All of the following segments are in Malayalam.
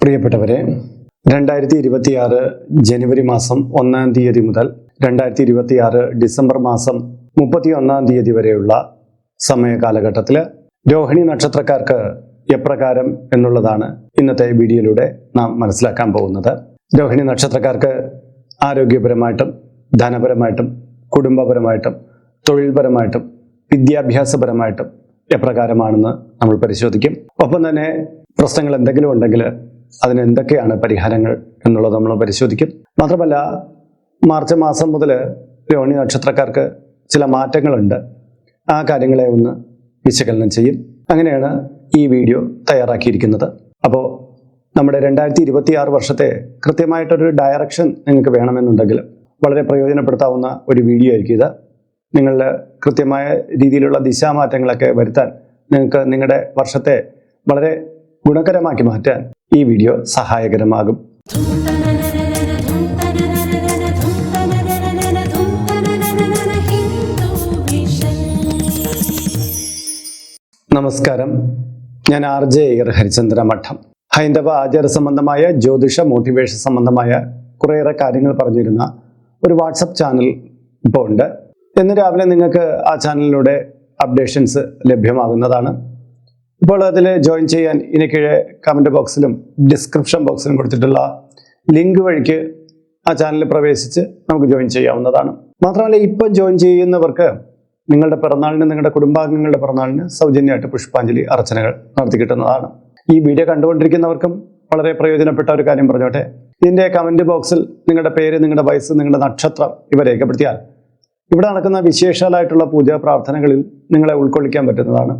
പ്രിയപ്പെട്ടവരെ രണ്ടായിരത്തി ഇരുപത്തിയാറ് ജനുവരി മാസം ഒന്നാം തീയതി മുതൽ രണ്ടായിരത്തി ഇരുപത്തിയാറ് ഡിസംബർ മാസം മുപ്പത്തി ഒന്നാം തീയതി വരെയുള്ള സമയ കാലഘട്ടത്തിൽ രോഹിണി നക്ഷത്രക്കാർക്ക് എപ്രകാരം എന്നുള്ളതാണ് ഇന്നത്തെ വീഡിയോയിലൂടെ നാം മനസ്സിലാക്കാൻ പോകുന്നത്. രോഹിണി നക്ഷത്രക്കാർക്ക് ആരോഗ്യപരമായിട്ടും ധനപരമായിട്ടും കുടുംബപരമായിട്ടും തൊഴിൽപരമായിട്ടും വിദ്യാഭ്യാസപരമായിട്ടും എപ്രകാരമാണെന്ന് നമ്മൾ പരിശോധിക്കും. ഒപ്പം തന്നെ പ്രശ്നങ്ങൾ എന്തെങ്കിലും ഉണ്ടെങ്കിൽ അതിന് എന്തൊക്കെയാണ് പരിഹാരങ്ങൾ എന്നുള്ളത് നമ്മൾ പരിശോധിക്കും. മാത്രമല്ല മാർച്ച് മാസം മുതൽ രോഹിണി നക്ഷത്രക്കാർക്ക് ചില മാറ്റങ്ങളുണ്ട്. ആ കാര്യങ്ങളെ ഒന്ന് വിശകലനം ചെയ്യും. അങ്ങനെയാണ് ഈ വീഡിയോ തയ്യാറാക്കിയിരിക്കുന്നത്. അപ്പോൾ നമ്മുടെ രണ്ടായിരത്തി ഇരുപത്തി ആറ് വർഷത്തെ കൃത്യമായിട്ടൊരു ഡയറക്ഷൻ നിങ്ങൾക്ക് വേണമെന്നുണ്ടെങ്കിൽ വളരെ പ്രയോജനപ്പെടുത്താവുന്ന ഒരു വീഡിയോ ആയിരിക്കും ഇത്. നിങ്ങളുടെ കൃത്യമായ രീതിയിലുള്ള ദിശാമാറ്റങ്ങളൊക്കെ വരുത്താൻ നിങ്ങൾക്ക് നിങ്ങളുടെ വർഷത്തെ വളരെ ഗുണകരമാക്കി മാറ്റാൻ ഈ വീഡിയോ സഹായകരമാകും. നമസ്കാരം. ഞാൻ ആർ ജെ എയർ ഹരിചന്ദ്ര മഠം. ഹൈന്ദവ ആചാര സംബന്ധമായ ജ്യോതിഷ മോട്ടിവേഷൻ സംബന്ധമായ കുറേയേറെ കാര്യങ്ങൾ പറഞ്ഞിരുന്ന ഒരു വാട്സപ്പ് ചാനൽ ഇപ്പോൾ ഉണ്ട്. ഇന്ന് രാവിലെ നിങ്ങൾക്ക് ആ ചാനലിലൂടെ അപ്ഡേഷൻസ് ലഭ്യമാകുന്നതാണ്. ഇപ്പോൾ അതിൽ ജോയിൻ ചെയ്യാൻ ഇനി കീഴെ കമന്റ് ബോക്സിലും ഡിസ്ക്രിപ്ഷൻ ബോക്സിലും കൊടുത്തിട്ടുള്ള ലിങ്ക് വഴിക്ക് ആ ചാനലിൽ പ്രവേശിച്ച് നമുക്ക് ജോയിൻ ചെയ്യാവുന്നതാണ്. മാത്രമല്ല ഇപ്പം ജോയിൻ ചെയ്യുന്നവർക്ക് നിങ്ങളുടെ പിറന്നാളിന് നിങ്ങളുടെ കുടുംബാംഗങ്ങളുടെ പിറന്നാളിന് സൗജന്യമായിട്ട് പുഷ്പാഞ്ജലി അർച്ചനകൾ നടത്തി കിട്ടുന്നതാണ്. ഈ വീഡിയോ കണ്ടുകൊണ്ടിരിക്കുന്നവർക്കും വളരെ പ്രയോജനപ്പെട്ട ഒരു കാര്യം പറഞ്ഞോട്ടെ. ഇതിന്റെ കമന്റ് ബോക്സിൽ നിങ്ങളുടെ പേര് നിങ്ങളുടെ വയസ്സ് നിങ്ങളുടെ നക്ഷത്രം ഇവ രേഖപ്പെടുത്തിയാൽ ഇവിടെ നടക്കുന്ന വിശേഷാലായിട്ടുള്ള പൂജാ പ്രാർത്ഥനകളിൽ നിങ്ങളെ ഉൾക്കൊള്ളിക്കാൻ പറ്റുന്നതാണ്.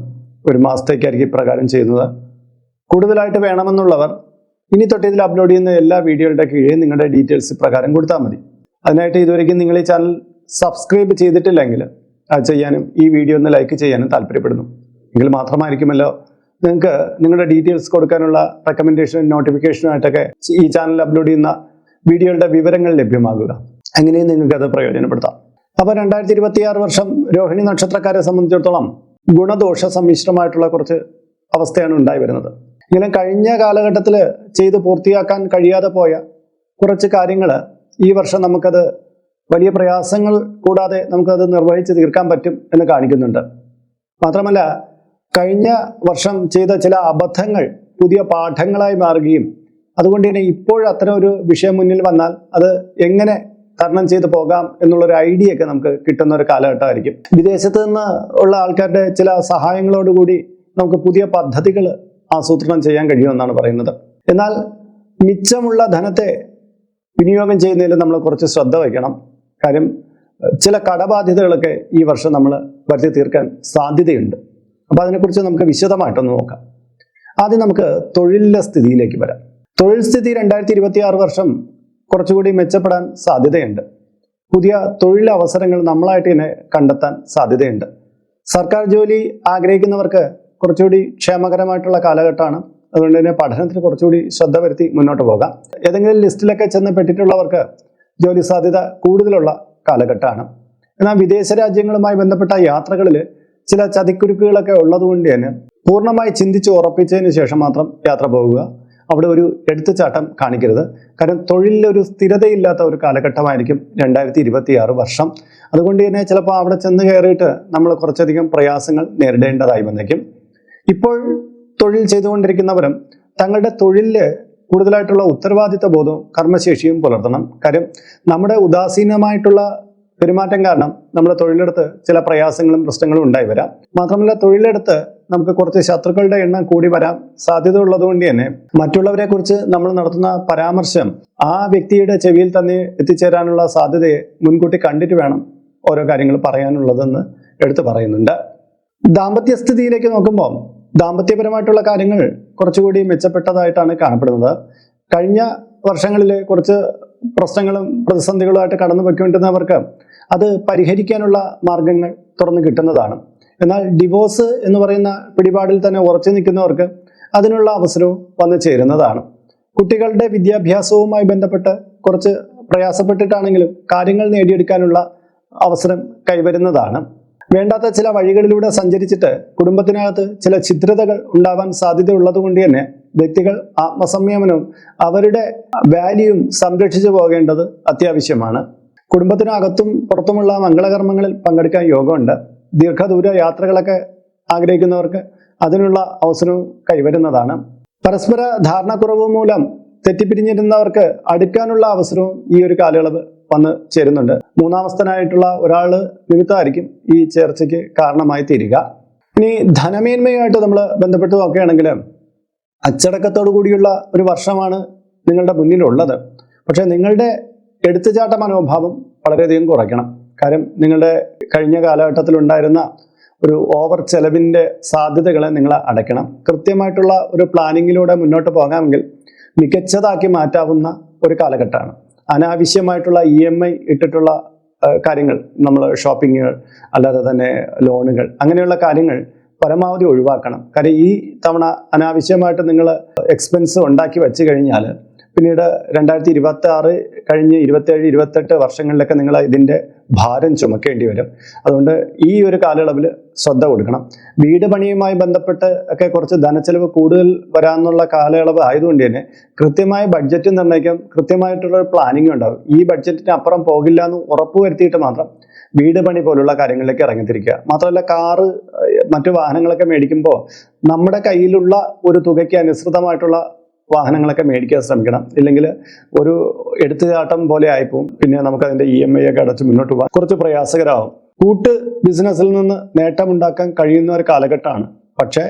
ഒരു മാസത്തേക്കായിരിക്കും ഇപ്രകാരം ചെയ്യുന്നത്. കൂടുതലായിട്ട് വേണമെന്നുള്ളവർ ഇനി തൊട്ട് ഇതിൽ അപ്ലോഡ് ചെയ്യുന്ന എല്ലാ വീഡിയോയുടെ കീഴിൽ നിങ്ങളുടെ ഡീറ്റെയിൽസ് പ്രകാരം കൊടുത്താൽ മതി. അതിനായിട്ട് ഇതുവരെയ്ക്കും നിങ്ങൾ ഈ ചാനൽ സബ്സ്ക്രൈബ് ചെയ്തിട്ടില്ലെങ്കിൽ അത് ചെയ്യാനും ഈ വീഡിയോ ഒന്ന് ലൈക്ക് ചെയ്യാനും താല്പര്യപ്പെടുന്നു. എങ്കിൽ മാത്രമായിരിക്കുമല്ലോ നിങ്ങൾക്ക് നിങ്ങളുടെ ഡീറ്റെയിൽസ് കൊടുക്കാനുള്ള റെക്കമെൻഡേഷൻ നോട്ടിഫിക്കേഷനുമായിട്ടൊക്കെ ഈ ചാനൽ അപ്ലോഡ് ചെയ്യുന്ന വീഡിയോകളുടെ വിവരങ്ങൾ ലഭ്യമാകുക. അങ്ങനെയും നിങ്ങൾക്ക് അത് പ്രയോജനപ്പെടുത്താം. അപ്പോൾ രണ്ടായിരത്തി ഇരുപത്തി ആറ് വർഷം രോഹിണി നക്ഷത്രക്കാരെ സംബന്ധിച്ചിടത്തോളം ഗുണദോഷ സമ്മിശ്രമായിട്ടുള്ള കുറച്ച് അവസ്ഥയാണ് ഉണ്ടായി വരുന്നത്. ഇങ്ങനെ കഴിഞ്ഞ കാലഘട്ടത്തിൽ ചെയ്ത് പൂർത്തിയാക്കാൻ കഴിയാതെ പോയ കുറച്ച് കാര്യങ്ങൾ ഈ വർഷം നമുക്കത് വലിയ പ്രയാസങ്ങൾ കൂടാതെ നമുക്കത് നിർവഹിച്ച് തീർക്കാൻ പറ്റും എന്ന് കാണിക്കുന്നുണ്ട്. മാത്രമല്ല കഴിഞ്ഞ വർഷം ചെയ്ത ചില അബദ്ധങ്ങൾ പുതിയ പാഠങ്ങളായി മാറുകയും അതുകൊണ്ട് തന്നെ ഇപ്പോൾ അത്തരം ഒരു വിഷയം മുന്നിൽ വന്നാൽ അത് എങ്ങനെ തരണം ചെയ്ത് പോകാം എന്നുള്ളൊരു ഐഡിയ ഒക്കെ നമുക്ക് കിട്ടുന്ന ഒരു കാലഘട്ടമായിരിക്കും. വിദേശത്ത് നിന്ന് ഉള്ള ആൾക്കാരുടെ ചില സഹായങ്ങളോടുകൂടി നമുക്ക് പുതിയ പദ്ധതികൾ ആസൂത്രണം ചെയ്യാൻ കഴിയുമെന്നാണ് പറയുന്നത്. എന്നാൽ മിച്ചമുള്ള ധനത്തെ വിനിയോഗം ചെയ്യുന്നതിൽ നമ്മൾ കുറച്ച് ശ്രദ്ധ വയ്ക്കണം. കാര്യം ചില കടബാധ്യതകളൊക്കെ ഈ വർഷം നമ്മൾ വരുത്തി തീർക്കാൻ സാധ്യതയുണ്ട്. അപ്പോൾ അതിനെക്കുറിച്ച് നമുക്ക് വിശദമായിട്ടൊന്ന് നോക്കാം. ആദ്യം നമുക്ക് തൊഴിലിലെ സ്ഥിതിയിലേക്ക് വരാം. തൊഴിൽ സ്ഥിതി രണ്ടായിരത്തി ഇരുപത്തി ആറ് വർഷം കുറച്ചുകൂടി മെച്ചപ്പെടാൻ സാധ്യതയുണ്ട്. പുതിയ തൊഴിലവസരങ്ങൾ നമ്മളായിട്ട് തന്നെ കണ്ടെത്താൻ സാധ്യതയുണ്ട്. സർക്കാർ ജോലി ആഗ്രഹിക്കുന്നവർക്ക് കുറച്ചുകൂടി ക്ഷേമകരമായിട്ടുള്ള കാലഘട്ടമാണ്. അതുകൊണ്ട് തന്നെ പഠനത്തിന് കുറച്ചുകൂടി ശ്രദ്ധ വരുത്തി മുന്നോട്ട് പോകാം. ഏതെങ്കിലും ലിസ്റ്റിലൊക്കെ ചെന്ന് പെട്ടിട്ടുള്ളവർക്ക് ജോലി സാധ്യത കൂടുതലുള്ള കാലഘട്ടമാണ്. എന്നാൽ വിദേശ രാജ്യങ്ങളുമായി ബന്ധപ്പെട്ട യാത്രകളിൽ ചില ചതിക്കുരുക്കുകളൊക്കെ ഉള്ളതുകൊണ്ട് തന്നെ പൂർണമായി ചിന്തിച്ച് ഉറപ്പിച്ചതിന് ശേഷം മാത്രം യാത്ര പോകുക അവിടെ ഒരു എടുത്തുചാട്ടം കാണിക്കരുത്. കാരണം തൊഴിലിൽ ഒരു സ്ഥിരതയില്ലാത്ത ഒരു കാലഘട്ടമായിരിക്കും രണ്ടായിരത്തി ഇരുപത്തി ആറ് വർഷം. അതുകൊണ്ട് തന്നെ ചിലപ്പോൾ അവിടെ ചെന്ന് കയറിയിട്ട് നമ്മൾ കുറച്ചധികം പ്രയാസങ്ങൾ നേരിടേണ്ടതായി വന്നേക്കും. ഇപ്പോൾ തൊഴിൽ ചെയ്തുകൊണ്ടിരിക്കുന്നവരും തങ്ങളുടെ തൊഴിലിൽ കൂടുതലായിട്ടുള്ള ഉത്തരവാദിത്ത ബോധവും കർമ്മശേഷിയും പുലർത്തണം. കാര്യം നമ്മുടെ ഉദാസീനമായിട്ടുള്ള പെരുമാറ്റം കാരണം നമ്മുടെ തൊഴിലെടുത്ത് ചില പ്രയാസങ്ങളും പ്രശ്നങ്ങളും ഉണ്ടായി വരാം. മാത്രമല്ല തൊഴിലെടുത്ത് നമുക്ക് കുറച്ച് ശത്രുക്കളുടെ എണ്ണം കൂടി വരാൻ സാധ്യത ഉള്ളതുകൊണ്ട് തന്നെ മറ്റുള്ളവരെ കുറിച്ച് നമ്മൾ നടത്തുന്ന പരാമർശം ആ വ്യക്തിയുടെ ചെവിയിൽ തന്നെ എത്തിച്ചേരാനുള്ള സാധ്യതയെ മുൻകൂട്ടി കണ്ടിട്ട് വേണം ഓരോ കാര്യങ്ങൾ പറയാനുള്ളതെന്ന് എടുത്തു പറയുന്നുണ്ട്. ദാമ്പത്യ സ്ഥിതിയിലേക്ക് നോക്കുമ്പോൾ ദാമ്പത്യപരമായിട്ടുള്ള കാര്യങ്ങൾ കുറച്ചുകൂടി മെച്ചപ്പെട്ടതായിട്ടാണ് കാണപ്പെടുന്നത്. കഴിഞ്ഞ വർഷങ്ങളിൽ കുറച്ച് പ്രശ്നങ്ങളും പ്രതിസന്ധികളുമായിട്ട് കടന്നു പോയിക്കൊണ്ടിരുന്നവർക്ക് അത് പരിഹരിക്കാനുള്ള മാർഗങ്ങൾ തുറന്നു കിട്ടുന്നതാണ്. എന്നാൽ ഡിവോഴ്സ് എന്ന് പറയുന്ന പിടിപാടിൽ തന്നെ ഉറച്ചു നിൽക്കുന്നവർക്ക് അതിനുള്ള അവസരവും വന്നു ചേരുന്നതാണ്. കുട്ടികളുടെ വിദ്യാഭ്യാസവുമായി ബന്ധപ്പെട്ട് കുറച്ച് പ്രയാസപ്പെട്ടിട്ടാണെങ്കിലും കാര്യങ്ങൾ നേടിയെടുക്കാനുള്ള അവസരം കൈവരുന്നതാണ്. വേണ്ടാത്ത ചില വഴികളിലൂടെ സഞ്ചരിച്ചിട്ട് കുടുംബത്തിനകത്ത് ചില ചിത്രതകൾ ഉണ്ടാവാൻ സാധ്യതയുള്ളത് കൊണ്ട് തന്നെ വ്യക്തികൾ ആത്മസംയമനവും അവരുടെ വാല്യൂവും സംരക്ഷിച്ചു പോകേണ്ടത് അത്യാവശ്യമാണ്. കുടുംബത്തിനകത്തും പുറത്തുമുള്ള മംഗളകർമ്മങ്ങളിൽ പങ്കെടുക്കാൻ യോഗമുണ്ട്. ദീർഘദൂര യാത്രകളൊക്കെ ആഗ്രഹിക്കുന്നവർക്ക് അതിനുള്ള അവസരവും കൈവരുന്നതാണ്. പരസ്പര ധാരണക്കുറവ് മൂലം തെറ്റിപ്പിരിഞ്ഞിരുന്നവർക്ക് അടുക്കാനുള്ള അവസരവും ഈ ഒരു കാലയളവ് വന്ന് ചേരുന്നുണ്ട്. മൂന്നാമസ്ഥനായിട്ടുള്ള ഒരാൾ നിമിത്തമായിരിക്കും ഈ ചേർച്ചയ്ക്ക് കാരണമായി തീരുക ഇനി ധനമേന്മയുമായിട്ട് നമ്മൾ ബന്ധപ്പെട്ട് നോക്കുകയാണെങ്കിൽ അച്ചടക്കത്തോടു കൂടിയുള്ള ഒരു വർഷമാണ് നിങ്ങളുടെ മുന്നിലുള്ളത്. പക്ഷേ നിങ്ങളുടെ എടുത്തുചാട്ട മനോഭാവം വളരെയധികം കുറയ്ക്കണം. കാര്യം നിങ്ങളുടെ കഴിഞ്ഞ കാലഘട്ടത്തിൽ ഉണ്ടായിരുന്ന ഒരു ഓവർ ചെലവിന്റെ സാധ്യതകളെ നിങ്ങൾ അടയ്ക്കണം. കൃത്യമായിട്ടുള്ള ഒരു പ്ലാനിങ്ങിലൂടെ മുന്നോട്ട് പോകാമെങ്കിൽ മികച്ചതാക്കി മാറ്റാവുന്ന ഒരു കാലഘട്ടമാണ്. അനാവശ്യമായിട്ടുള്ള ഇ എം ഐ ഇട്ടിട്ടുള്ള കാര്യങ്ങൾ നമ്മൾ ഷോപ്പിങ്ങുകൾ അല്ലാതെ തന്നെ ലോണുകൾ അങ്ങനെയുള്ള കാര്യങ്ങൾ പരമാവധി ഒഴിവാക്കണം. കാര്യം ഈ തവണ അനാവശ്യമായിട്ട് നിങ്ങൾ എക്സ്പെൻസ് ഉണ്ടാക്കി വെച്ച് കഴിഞ്ഞാൽ പിന്നീട് രണ്ടായിരത്തി ഇരുപത്തി ആറ് കഴിഞ്ഞ് ഇരുപത്തേഴ് ഇരുപത്തെട്ട് വർഷങ്ങളിലൊക്കെ നിങ്ങൾ ഇതിന്റെ ഭാരം ചുമക്കേണ്ടി വരും. അതുകൊണ്ട് ഈ ഒരു കാലയളവിൽ ശ്രദ്ധ കൊടുക്കണം. വീട് പണിയുമായി ബന്ധപ്പെട്ട് ഒക്കെ കുറച്ച് ധനച്ചെലവ് കൂടുതൽ വരാമെന്നുള്ള കാലയളവ് ആയതുകൊണ്ട് തന്നെ കൃത്യമായ ബഡ്ജറ്റ് നിർണയിക്കാം. കൃത്യമായിട്ടുള്ള പ്ലാനിങ് ഉണ്ടാവും. ഈ ബഡ്ജറ്റിന് അപ്പുറം പോകില്ല എന്ന് ഉറപ്പ് ഉറപ്പുവരുത്തിയിട്ട് മാത്രം വീട് പണി പോലുള്ള കാര്യങ്ങളിലേക്ക് ഇറങ്ങിത്തിരിക്കുക. മാത്രമല്ല കാറ് മറ്റു വാഹനങ്ങളൊക്കെ മേടിക്കുമ്പോൾ നമ്മുടെ കയ്യിലുള്ള ഒരു തുകയ്ക്ക് അനുസൃതമായിട്ടുള്ള വാഹനങ്ങളൊക്കെ മേടിക്കാൻ ശ്രമിക്കണം. ഇല്ലെങ്കിൽ ഒരു എടുത്തുചാട്ടം പോലെ ആയിപ്പോവും. പിന്നെ നമുക്ക് അതിന്റെ ഇ എം ഐ ഒക്കെ അടച്ച് മുന്നോട്ട് പോകാൻ കുറച്ച് പ്രയാസകരമാവും കൂട്ട് ബിസിനസ്സിൽ നിന്ന് നേട്ടമുണ്ടാക്കാൻ കഴിയുന്ന ഒരു കാലഘട്ടമാണ്. പക്ഷേ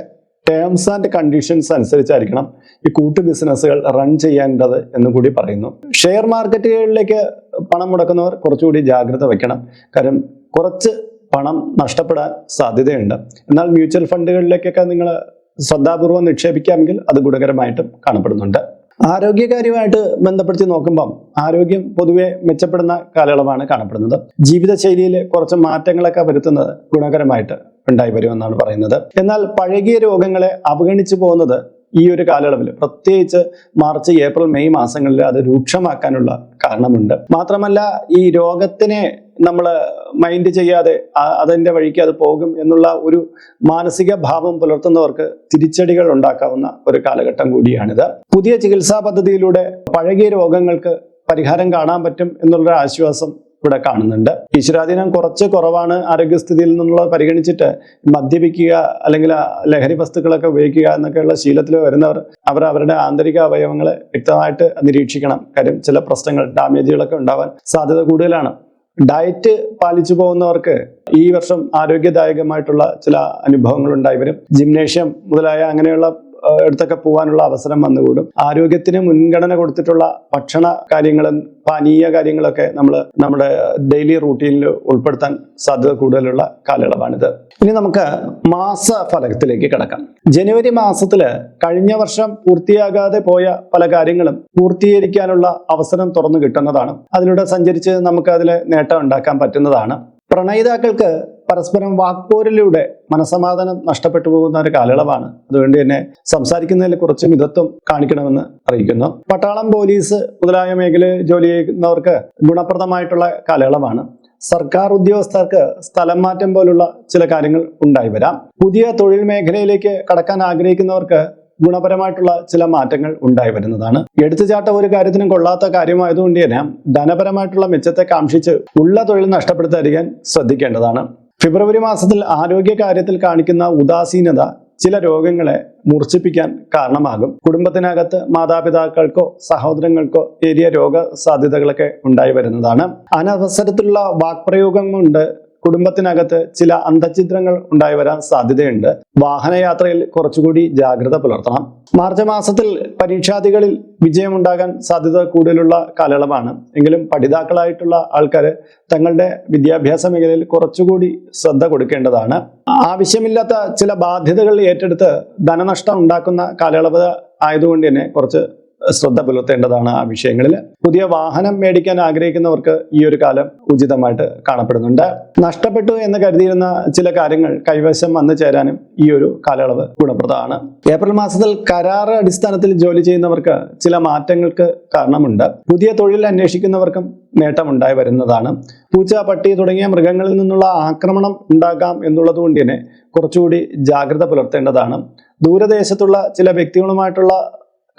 ടേംസ് ആൻഡ് കണ്ടീഷൻസ് അനുസരിച്ചായിരിക്കണം ഈ കൂട്ടു ബിസിനസ്സുകൾ റൺ ചെയ്യേണ്ടത് എന്ന് കൂടി പറയുന്നു. ഷെയർ മാർക്കറ്റുകളിലേക്ക് പണം മുടക്കുന്നവർ കുറച്ചുകൂടി ജാഗ്രത വയ്ക്കണം. കാരണം കുറച്ച് പണം നഷ്ടപ്പെടാൻ സാധ്യതയുണ്ട്. എന്നാൽ മ്യൂച്വൽ ഫണ്ടുകളിലേക്കൊക്കെ നിങ്ങൾ ശ്രദ്ധാപൂർവം നിക്ഷേപിക്കാമെങ്കിൽ അത് ഗുണകരമായിട്ടും കാണപ്പെടുന്നുണ്ട്. ആരോഗ്യകാര്യമായിട്ട് ബന്ധപ്പെടുത്തി നോക്കുമ്പം ആരോഗ്യം പൊതുവെ മെച്ചപ്പെടുന്ന കാലയളവാണ് കാണപ്പെടുന്നത്. ജീവിതശൈലിയിൽ കുറച്ച് മാറ്റങ്ങളൊക്കെ വരുത്തുന്നത് ഗുണകരമായിട്ട് ഉണ്ടായി വരുമെന്നാണ് പറയുന്നത്. എന്നാൽ പഴകിയ രോഗങ്ങളെ അവഗണിച്ചു പോകുന്നത് ഈ ഒരു കാലയളവിൽ പ്രത്യേകിച്ച് മാർച്ച് ഏപ്രിൽ മെയ് മാസങ്ങളിൽ അത് രൂക്ഷമാക്കാനുള്ള കാരണമുണ്ട്. മാത്രമല്ല ഈ രോഗത്തിനെ നമ്മൾ മൈൻഡ് ചെയ്യാതെ അതിന്റെ വഴിക്ക് അത് പോകും എന്നുള്ള ഒരു മാനസിക ഭാവം പുലർത്തുന്നവർക്ക് തിരിച്ചടികൾ ഉണ്ടാക്കാവുന്ന ഒരു കാലഘട്ടം കൂടിയാണിത്. പുതിയ ചികിത്സാ പദ്ധതിയിലൂടെ പഴകിയ രോഗങ്ങൾക്ക് പരിഹാരം കാണാൻ പറ്റും എന്നുള്ളൊരു ആശ്വാസം ഇവിടെ കാണുന്നുണ്ട്. ഈശ്വരാധീനം കുറച്ച് കുറവാണ് ആരോഗ്യസ്ഥിതിയിൽ നിന്നുള്ള പരിഗണിച്ചിട്ട് മദ്യപിക്കുക അല്ലെങ്കിൽ ലഹരി വസ്തുക്കളൊക്കെ ഉപയോഗിക്കുക എന്നൊക്കെയുള്ള ശീലത്തിൽ വരുന്നവർ അവർ അവരുടെ ആന്തരിക അവയവങ്ങളെ വ്യക്തമായിട്ട് നിരീക്ഷിക്കണം. കാര്യം ചില പ്രശ്നങ്ങൾ ഡാമേജുകളൊക്കെ ഉണ്ടാവാൻ സാധ്യത കൂടുതലാണ്. ഡയറ്റ് പാലിച്ചു പോകുന്നവർക്ക് ഈ വർഷം ആരോഗ്യദായകമായിട്ടുള്ള ചില അനുഭവങ്ങൾ ഉണ്ടായി വരും. ജിംനേഷ്യം മുതലായ അങ്ങനെയുള്ള എടുത്തൊക്കെ പോകാനുള്ള അവസരം വന്നുകൂടും. ആരോഗ്യത്തിന് മുൻഗണന കൊടുത്തിട്ടുള്ള ഭക്ഷണ കാര്യങ്ങളും പാനീയ കാര്യങ്ങളൊക്കെ നമ്മൾ നമ്മുടെ ഡെയിലി റൂട്ടീനിൽ ഉൾപ്പെടുത്താൻ സാധ്യത കൂടുതലുള്ള കാലയളവാണിത്. ഇനി നമുക്ക് മാസ ഫലത്തിലേക്ക് കിടക്കാം. ജനുവരി മാസത്തിൽ കഴിഞ്ഞ വർഷം പൂർത്തിയാകാതെ പോയ പല കാര്യങ്ങളും പൂർത്തീകരിക്കാനുള്ള അവസരം തുറന്നു കിട്ടുന്നതാണ്. അതിലൂടെ സഞ്ചരിച്ച് നമുക്ക് അതിൽ നേട്ടം ഉണ്ടാക്കാൻ പറ്റുന്നതാണ്. പ്രണയിതാക്കൾക്ക് പരസ്പരം വാക്പോരിലൂടെ മനസമാധാനം നഷ്ടപ്പെട്ടു പോകുന്ന ഒരു കാലയളവാണ്. അതുകൊണ്ട് തന്നെ സംസാരിക്കുന്നതിൽ കുറച്ച് മിതത്വം കാണിക്കണമെന്ന് അറിയിക്കുന്നു. പട്ടാളം പോലീസ് മുതലായ മേഖലയിൽ ജോലി ചെയ്യുന്നവർക്ക് ഗുണപ്രദമായിട്ടുള്ള കാലയളവാണ്. സർക്കാർ ഉദ്യോഗസ്ഥർക്ക് സ്ഥലം മാറ്റം പോലുള്ള ചില കാര്യങ്ങൾ ഉണ്ടായി വരാം. പുതിയ തൊഴിൽ മേഖലയിലേക്ക് കടക്കാൻ ആഗ്രഹിക്കുന്നവർക്ക് ഗുണപരമായിട്ടുള്ള ചില മാറ്റങ്ങൾ ഉണ്ടായി വരുന്നതാണ്. എടുത്തുചാട്ട ഒരു കാര്യത്തിനും കൊള്ളാത്ത കാര്യമായതുകൊണ്ട് തന്നെ ധനപരമായിട്ടുള്ള മെച്ചത്തെ കാക്ഷിച്ച് ഉള്ള തൊഴിൽ നഷ്ടപ്പെടുത്താതിരിക്കാൻ ശ്രദ്ധിക്കേണ്ടതാണ്. ഫെബ്രുവരി മാസത്തിൽ ആരോഗ്യ കാര്യത്തിൽ കാണിക്കുന്ന ഉദാസീനത ചില രോഗങ്ങളെ മൂർച്ഛിപ്പിക്കാൻ കാരണമാകും. കുടുംബത്തിനകത്ത് മാതാപിതാക്കൾക്കോ സഹോദരങ്ങൾക്കോ ഏരിയ രോഗ സാധ്യതകളൊക്കെ ഉണ്ടായി വരുന്നതാണ്. അനവസരത്തിലുള്ള വാക്പ്രയോഗം കൊണ്ട് കുടുംബത്തിനകത്ത് ചില അന്തഛിദ്രങ്ങൾ ഉണ്ടായി വരാൻ സാധ്യതയുണ്ട്. വാഹനയാത്രയിൽ കുറച്ചുകൂടി ജാഗ്രത പുലർത്തണം. മാർച്ച് മാസത്തിൽ പരീക്ഷാദികളിൽ വിജയമുണ്ടാകാൻ സാധ്യത കൂടുതലുള്ള കാലയളവാണ്. എങ്കിലും പഠിതാക്കളായിട്ടുള്ള ആൾക്കാർ തങ്ങളുടെ വിദ്യാഭ്യാസ മേഖലയിൽ കുറച്ചുകൂടി ശ്രദ്ധ കൊടുക്കേണ്ടതാണ്. ആവശ്യമില്ലാത്ത ചില ബാധ്യതകൾ ഏറ്റെടുത്ത് ധനനഷ്ടം ഉണ്ടാക്കുന്ന കാലയളവ് ആയതുകൊണ്ട് തന്നെ കുറച്ച് ശ്രദ്ധ പുലർത്തേണ്ടതാണ് ആ വിഷയങ്ങളിൽ. പുതിയ വാഹനം മേടിക്കാൻ ആഗ്രഹിക്കുന്നവർക്ക് ഈ ഒരു കാലം ഉചിതമായിട്ട് കാണപ്പെടുന്നുണ്ട്. നഷ്ടപ്പെട്ടു എന്ന് കരുതിയിരുന്ന ചില കാര്യങ്ങൾ കൈവശം വന്നു ചേരാനും ഈ ഒരു കാലയളവ് ഗുണപ്രദമാണ്. ഏപ്രിൽ മാസത്തിൽ കരാർ അടിസ്ഥാനത്തിൽ ജോലി ചെയ്യുന്നവർക്ക് ചില മാറ്റങ്ങൾക്ക് കാരണമുണ്ട്. പുതിയ തൊഴിൽ അന്വേഷിക്കുന്നവർക്കും നേട്ടമുണ്ടായി വരുന്നതാണ്. പൂച്ച പട്ടി തുടങ്ങിയ മൃഗങ്ങളിൽ നിന്നുള്ള ആക്രമണം ഉണ്ടാകാം എന്നുള്ളത് കൊണ്ട് തന്നെ കുറച്ചുകൂടി ജാഗ്രത പുലർത്തേണ്ടതാണ്. ദൂരദേശത്തുള്ള ചില വ്യക്തികളുമായിട്ടുള്ള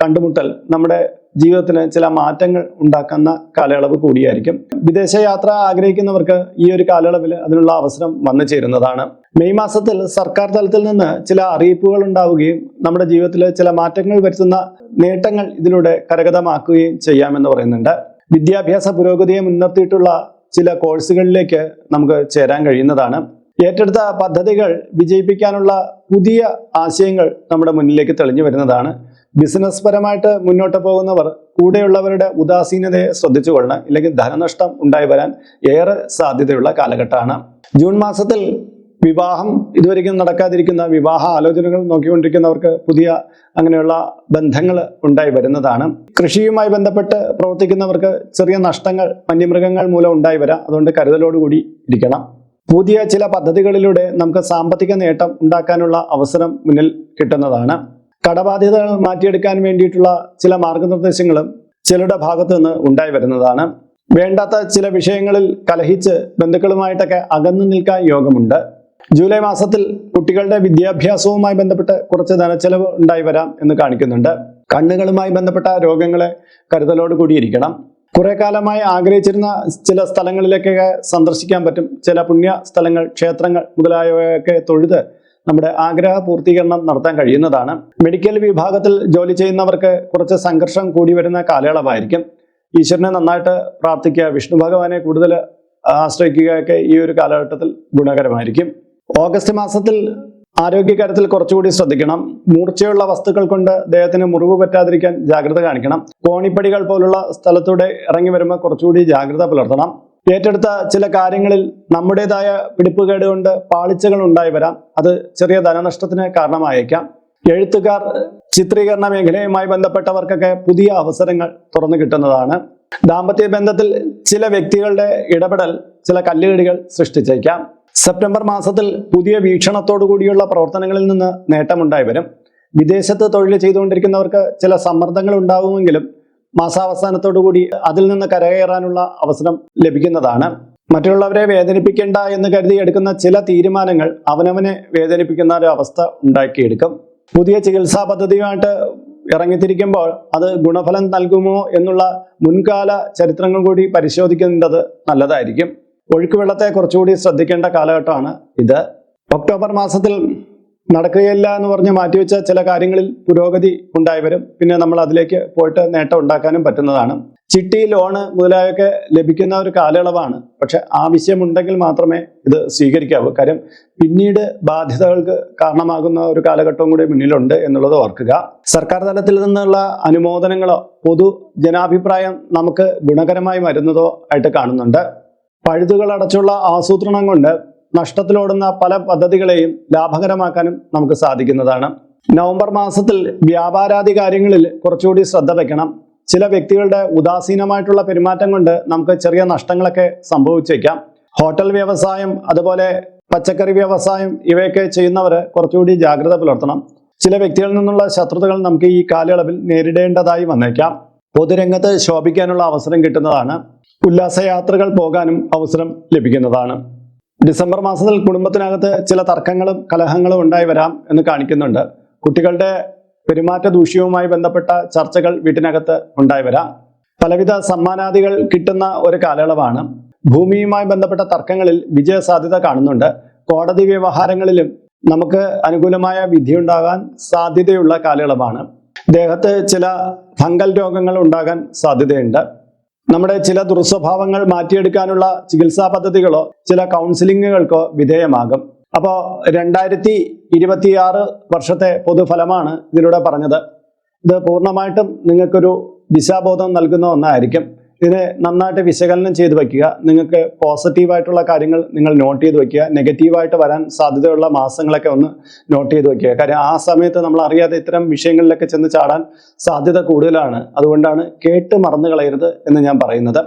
കണ്ടുമുട്ടൽ നമ്മുടെ ജീവിതത്തിന് ചില മാറ്റങ്ങൾ ഉണ്ടാക്കുന്ന കാലയളവ് കൂടിയായിരിക്കും. വിദേശ യാത്ര ആഗ്രഹിക്കുന്നവർക്ക് ഈ ഒരു കാലയളവിൽ അതിനുള്ള അവസരം വന്നു ചേരുന്നതാണ്. മെയ് മാസത്തിൽ സർക്കാർ തലത്തിൽ നിന്ന് ചില അറിയിപ്പുകൾ ഉണ്ടാവുകയും നമ്മുടെ ജീവിതത്തിൽ ചില മാറ്റങ്ങൾ വരുത്തുന്ന നേട്ടങ്ങൾ ഇതിലൂടെ കരഗതമാക്കുകയും ചെയ്യാമെന്ന് പറയുന്നുണ്ട്. വിദ്യാഭ്യാസ പുരോഗതിയെ മുൻനിർത്തിയിട്ടുള്ള ചില കോഴ്സുകളിലേക്ക് നമുക്ക് ചേരാൻ കഴിയുന്നതാണ്. ഏറ്റെടുത്ത പദ്ധതികൾ വിജയിപ്പിക്കാനുള്ള പുതിയ ആശയങ്ങൾ നമ്മുടെ മുന്നിലേക്ക് തെളിഞ്ഞു വരുന്നതാണ്. ബിസിനസ് പരമായിട്ട് മുന്നോട്ട് പോകുന്നവർ കൂടെയുള്ളവരുടെ ഉദാസീനതയെ ശ്രദ്ധിച്ചു കൊള്ളണം ഇല്ലെങ്കിൽ ധനനഷ്ടം ഉണ്ടായി വരാൻ ഏറെ സാധ്യതയുള്ള കാലഘട്ടമാണ്. ജൂൺ മാസത്തിൽ വിവാഹം ഇതുവരെയും നടക്കാതിരിക്കുന്ന വിവാഹ ആലോചനകൾ നോക്കിക്കൊണ്ടിരിക്കുന്നവർക്ക് പുതിയ അങ്ങനെയുള്ള ബന്ധങ്ങൾ ഉണ്ടായി വരുന്നതാണ്. കൃഷിയുമായി ബന്ധപ്പെട്ട് പ്രവർത്തിക്കുന്നവർക്ക് ചെറിയ നഷ്ടങ്ങൾ വന്യമൃഗങ്ങൾ മൂലം ഉണ്ടായി വരാം. അതുകൊണ്ട് കരുതലോടുകൂടി ഇരിക്കണം. പുതിയ ചില പദ്ധതികളിലൂടെ നമുക്ക് സാമ്പത്തിക നേട്ടം ഉണ്ടാക്കാനുള്ള അവസരം മുന്നിൽ കിട്ടുന്നതാണ്. കടബാധ്യതകൾ മാറ്റിയെടുക്കാൻ വേണ്ടിയിട്ടുള്ള ചില മാർഗനിർദ്ദേശങ്ങളും ചിലരുടെ ഭാഗത്തു നിന്ന് ഉണ്ടായി വരുന്നതാണ്. വേണ്ടാത്ത ചില വിഷയങ്ങളിൽ കലഹിച്ച് ബന്ധുക്കളുമായിട്ടൊക്കെ അകന്നു നിൽക്കാൻ യോഗമുണ്ട്. ജൂലൈ മാസത്തിൽ കുട്ടികളുടെ വിദ്യാഭ്യാസവുമായി ബന്ധപ്പെട്ട് കുറച്ച് ധനച്ചെലവ് ഉണ്ടായി വരാം എന്ന് കാണിക്കുന്നുണ്ട്. കണ്ണുകളുമായി ബന്ധപ്പെട്ട രോഗങ്ങളെ കരുതലോട് കൂടിയിരിക്കണം. കുറെ കാലമായി ആഗ്രഹിച്ചിരുന്ന ചില സ്ഥലങ്ങളിലേക്കൊക്കെ സന്ദർശിക്കാൻ പറ്റും. ചില പുണ്യ സ്ഥലങ്ങൾ ക്ഷേത്രങ്ങൾ മുതലായവയൊക്കെ തൊഴുത് നമ്മുടെ ആഗ്രഹ പൂർത്തീകരണം നടത്താൻ കഴിയുന്നതാണ്. മെഡിക്കൽ വിഭാഗത്തിൽ ജോലി ചെയ്യുന്നവർക്ക് കുറച്ച് സംഘർഷം കൂടി വരുന്ന കാലയളവായിരിക്കും. ഈശ്വരനെ നന്നായിട്ട് പ്രാർത്ഥിക്കുക വിഷ്ണു ഭഗവാനെ കൂടുതൽ ആശ്രയിക്കുകയൊക്കെ ഈ ഒരു കാലഘട്ടത്തിൽ ഗുണകരമായിരിക്കും. ഓഗസ്റ്റ് മാസത്തിൽ ആരോഗ്യകാര്യത്തിൽ കുറച്ചുകൂടി ശ്രദ്ധിക്കണം. മൂർച്ചയുള്ള വസ്തുക്കൾ കൊണ്ട് ദേഹത്തിന് മുറിവ് പറ്റാതിരിക്കാൻ ജാഗ്രത കാണിക്കണം. കോണിപ്പടികൾ പോലുള്ള സ്ഥലത്തൂടെ ഇറങ്ങി വരുമ്പോൾ കുറച്ചുകൂടി ജാഗ്രത പുലർത്തണം. ഏറ്റെടുത്ത ചില കാര്യങ്ങളിൽ നമ്മുടേതായ പിടിപ്പുകേട് കൊണ്ട് പാളിച്ചകൾ ഉണ്ടായി വരാം. അത് ചെറിയ ധനനഷ്ടത്തിന് കാരണമായേക്കാം. എഴുത്തുകാർ ചിത്രീകരണ മേഖലയുമായി ബന്ധപ്പെട്ടവർക്കൊക്കെ പുതിയ അവസരങ്ങൾ തുറന്നു കിട്ടുന്നതാണ്. ദാമ്പത്യ ബന്ധത്തിൽ ചില വ്യക്തികളുടെ ഇടപെടൽ ചില കല്ലുകടികൾ സൃഷ്ടിച്ചേക്കാം. സെപ്റ്റംബർ മാസത്തിൽ പുതിയ വീക്ഷണത്തോടു കൂടിയുള്ള പ്രവർത്തനങ്ങളിൽ നിന്ന് നേട്ടമുണ്ടായി വരും. വിദേശത്ത് തൊഴിൽ ചെയ്തുകൊണ്ടിരിക്കുന്നവർക്ക് ചില സമ്മർദ്ദങ്ങൾ ഉണ്ടാവുമെങ്കിലും മാസാവസാനത്തോടു കൂടി അതിൽ നിന്ന് കരകയറാനുള്ള അവസരം ലഭിക്കുന്നതാണ്. മറ്റുള്ളവരെ വേദനിപ്പിക്കേണ്ട എന്ന് കരുതി എടുക്കുന്ന ചില തീരുമാനങ്ങൾ അവനവനെ വേദനിപ്പിക്കുന്ന ഒരു അവസ്ഥ ഉണ്ടാക്കിയെടുക്കും. പുതിയ ചികിത്സാ പദ്ധതിയുമായിട്ട് ഇറങ്ങിത്തിരിക്കുമ്പോൾ അത് ഗുണഫലം നൽകുമോ എന്നുള്ള മുൻകാല ചരിത്രങ്ങൾ കൂടി പരിശോധിക്കേണ്ടത് നല്ലതായിരിക്കും. ഒഴുക്കുവെള്ളത്തെ കുറച്ചുകൂടി ശ്രദ്ധിക്കേണ്ട കാലഘട്ടമാണ് ഇത്. ഒക്ടോബർ മാസത്തിൽ നടക്കുകയില്ല എന്ന് പറഞ്ഞ് മാറ്റിവെച്ച ചില കാര്യങ്ങളിൽ പുരോഗതി ഉണ്ടായി വരും. പിന്നെ നമ്മൾ അതിലേക്ക് പോയിട്ട് നേട്ടം ഉണ്ടാക്കാനും പറ്റുന്നതാണ്. ചിട്ടി ലോണ് മുതലായൊക്കെ ലഭിക്കുന്ന ഒരു കാലയളവാണ്. പക്ഷെ ആവശ്യമുണ്ടെങ്കിൽ മാത്രമേ ഇത് സ്വീകരിക്കാവൂ. കാര്യം പിന്നീട് ബാധ്യതകൾക്ക് കാരണമാകുന്ന ഒരു കാലഘട്ടവും കൂടി മുന്നിലുണ്ട് എന്നുള്ളത് ഓർക്കുക. സർക്കാർ തലത്തിൽ നിന്നുള്ള അനുമോദനങ്ങളോ പൊതു ജനാഭിപ്രായം നമുക്ക് ഗുണകരമായി വരുന്നതോ ആയിട്ട് കാണുന്നുണ്ട്. പഴുതുകൾ അടച്ചുള്ള ആസൂത്രണം കൊണ്ട് നഷ്ടത്തിലോടുന്ന പല പദ്ധതികളെയും ലാഭകരമാക്കാനും നമുക്ക് സാധിക്കുന്നതാണ്. നവംബർ മാസത്തിൽ വ്യാപാരാദി കാര്യങ്ങളിൽ കുറച്ചുകൂടി ശ്രദ്ധ വെക്കണം. ചില വ്യക്തികളുടെ ഉദാസീനമായിട്ടുള്ള പെരുമാറ്റം കൊണ്ട് നമുക്ക് ചെറിയ നഷ്ടങ്ങളൊക്കെ സംഭവിച്ചേക്കാം. ഹോട്ടൽ വ്യവസായം അതുപോലെ പച്ചക്കറി വ്യവസായം ഇവയൊക്കെ ചെയ്യുന്നവർ കുറച്ചുകൂടി ജാഗ്രത പുലർത്തണം. ചില വ്യക്തികളിൽ നിന്നുള്ള ശത്രുതകൾ നമുക്ക് ഈ കാലയളവിൽ നേരിടേണ്ടതായി വന്നേക്കാം. പൊതുരംഗത്ത് ശോഭിക്കാനുള്ള അവസരം കിട്ടുന്നതാണ്. ഉല്ലാസയാത്രകൾ പോകാനും അവസരം ലഭിക്കുന്നതാണ്. ഡിസംബർ മാസത്തിൽ കുടുംബത്തിനകത്ത് ചില തർക്കങ്ങളും കലഹങ്ങളും ഉണ്ടായി വരാം എന്ന് കാണിക്കുന്നുണ്ട്. കുട്ടികളുടെ പെരുമാറ്റ ദൂഷ്യവുമായി ബന്ധപ്പെട്ട ചർച്ചകൾ വീട്ടിനകത്ത് ഉണ്ടായി വരാം. പലവിധ സമ്മാനാദികൾ കിട്ടുന്ന ഒരു കാലയളവാണ്. ഭൂമിയുമായി ബന്ധപ്പെട്ട തർക്കങ്ങളിൽ വിജയ സാധ്യത കാണുന്നുണ്ട്. കോടതി വ്യവഹാരങ്ങളിലും നമുക്ക് അനുകൂലമായ വിധിയുണ്ടാകാൻ സാധ്യതയുള്ള കാലയളവാണ്. ദേഹത്ത് ചില ഫംഗൽ രോഗങ്ങൾ ഉണ്ടാകാൻ സാധ്യതയുണ്ട്. നമ്മുടെ ചില ദുർസ്വഭാവങ്ങൾ മാറ്റിയെടുക്കാനുള്ള ചികിത്സാ പദ്ധതികളോ ചില കൗൺസിലിങ്ങുകൾക്കോ വിധേയമാകും. അപ്പോൾ രണ്ടായിരത്തി ഇരുപത്തിയാറ് വർഷത്തെ പൊതുഫലമാണ് ഇതിലൂടെ പറഞ്ഞത്. ഇത് പൂർണമായിട്ടും നിങ്ങൾക്കൊരു ദിശാബോധം നൽകുന്ന ഒന്നായിരിക്കും. ഇതിനെ നന്നായിട്ട് വിശകലനം ചെയ്ത് വയ്ക്കുക നിങ്ങൾക്ക് പോസിറ്റീവായിട്ടുള്ള കാര്യങ്ങൾ നിങ്ങൾ നോട്ട് ചെയ്ത് വയ്ക്കുക നെഗറ്റീവായിട്ട് വരാൻ സാധ്യതയുള്ള മാസങ്ങളൊക്കെ ഒന്ന് നോട്ട് ചെയ്ത് വയ്ക്കുക കാര്യം ആ സമയത്ത് നമ്മൾ അറിയാതെ ഇത്തരം വിഷയങ്ങളിലൊക്കെ ചെന്ന് ചാടാൻ സാധ്യത കൂടുതലാണ്. അതുകൊണ്ടാണ് കേട്ട് മറന്നു കളയരുത് എന്ന് ഞാൻ പറയുന്നത്.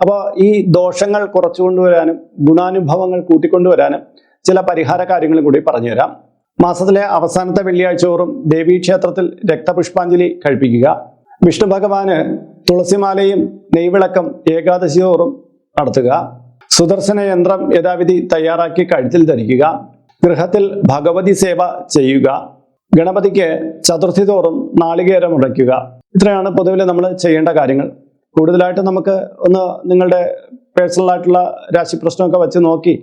അപ്പോൾ ഈ ദോഷങ്ങൾ കുറച്ചു കൊണ്ടുവരാനും ഗുണാനുഭവങ്ങൾ കൂട്ടിക്കൊണ്ടുവരാനും ചില പരിഹാര കാര്യങ്ങളും കൂടി പറഞ്ഞുതരാം മാസത്തിലെ അവസാനത്തെ വെള്ളിയാഴ്ച തോറും ദേവീക്ഷേത്രത്തിൽ രക്തപുഷ്പാഞ്ജലി കഴിപ്പിക്കുക. വിഷ്ണു ഭഗവാന് തുളസിമാലയും നെയ്വിളക്കം ഏകാദശി തോറും നടത്തുക. സുദർശന യന്ത്രം യഥാവിധി തയ്യാറാക്കി കഴുത്തിൽ ധരിക്കുക. ഗൃഹത്തിൽ ഭഗവതി സേവ ചെയ്യുക. ഗണപതിക്ക് ചതുർത്ഥി തോറും നാളികേരം ഉടയ്ക്കുക ഇത്രയാണ് പൊതുവിൽ നമ്മൾ ചെയ്യേണ്ട കാര്യങ്ങൾ. കൂടുതലായിട്ട് നമുക്ക് ഒന്ന് നിങ്ങളുടെ പേഴ്സണൽ ആയിട്ടുള്ള രാശി പ്രശ്നമൊക്കെ വെച്ച് നോക്കി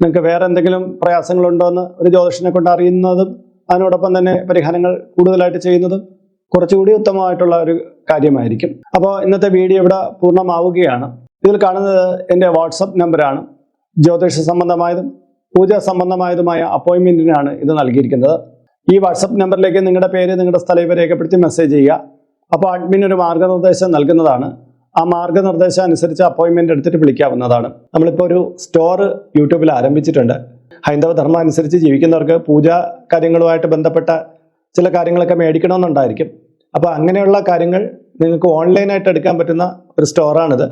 നിങ്ങൾക്ക് വേറെ എന്തെങ്കിലും പ്രയാസങ്ങളുണ്ടോ എന്ന് ഒരു ജ്യോതിഷനെ കൊണ്ട് അറിയുന്നതും അതിനോടൊപ്പം തന്നെ പരിഹാരങ്ങൾ കൂടുതലായിട്ട് ചെയ്യുന്നതും കുറച്ചുകൂടി ഉത്തമമായിട്ടുള്ള ഒരു കാര്യമായിരിക്കും. അപ്പോൾ ഇന്നത്തെ വീഡിയോ ഇവിടെ പൂർണമാവുകയാണ്. ഇതിൽ കാണുന്നത് എന്റെ വാട്സപ്പ് നമ്പറാണ്. ജ്യോതിഷ സംബന്ധമായതും പൂജ സംബന്ധമായതുമായ അപ്പോയിൻമെന്റിനാണ് ഇത് നൽകിയിരിക്കുന്നത്. ഈ വാട്സപ്പ് നമ്പറിലേക്ക് നിങ്ങളുടെ പേര് നിങ്ങളുടെ സ്ഥലം ഇവ രേഖപ്പെടുത്തി മെസ്സേജ് ചെയ്യുക. അപ്പോൾ അഡ്മിൻ ഒരു മാർഗനിർദ്ദേശം നൽകുന്നതാണ്. ആ മാർഗനിർദ്ദേശം അനുസരിച്ച് അപ്പോയിൻമെന്റ് എടുത്തിട്ട് വിളിക്കാവുന്നതാണ്. നമ്മളിപ്പോൾ ഒരു സ്റ്റോർ യൂട്യൂബിൽ ആരംഭിച്ചിട്ടുണ്ട്. ഹൈന്ദവ ധർമ്മം അനുസരിച്ച് ജീവിക്കുന്നവർക്ക് പൂജാ കാര്യങ്ങളുമായിട്ട് ബന്ധപ്പെട്ട ചില കാര്യങ്ങളൊക്കെ മേടിക്കണമെന്നുണ്ടായിരിക്കും. അപ്പോൾ അങ്ങനെയുള്ള കാര്യങ്ങൾ നിങ്ങൾക്ക് ഓൺലൈനായിട്ട് എടുക്കാൻ പറ്റുന്ന ഒരു സ്റ്റോറാണിത്.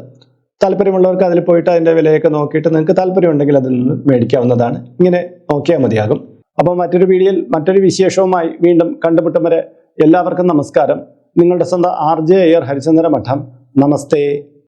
താല്പര്യമുള്ളവർക്ക് അതിൽ പോയിട്ട് അതിന്റെ വിലയൊക്കെ നോക്കിയിട്ട് നിങ്ങൾക്ക് താല്പര്യമുണ്ടെങ്കിൽ അതിൽ നിന്ന് മേടിക്കാവുന്നതാണ്. ഇങ്ങനെ നോക്കിയാൽ മതിയാകും. അപ്പോൾ മറ്റൊരു വീഡിയോയിൽ മറ്റൊരു വിശേഷവുമായി വീണ്ടും കണ്ടുമുട്ടും വരെ എല്ലാവർക്കും നമസ്കാരം. നിങ്ങളുടെ സ്വന്തം ആർ ജെ അയ്യർ ഹരിചന്ദ്ര മഠം നമസ്തേ.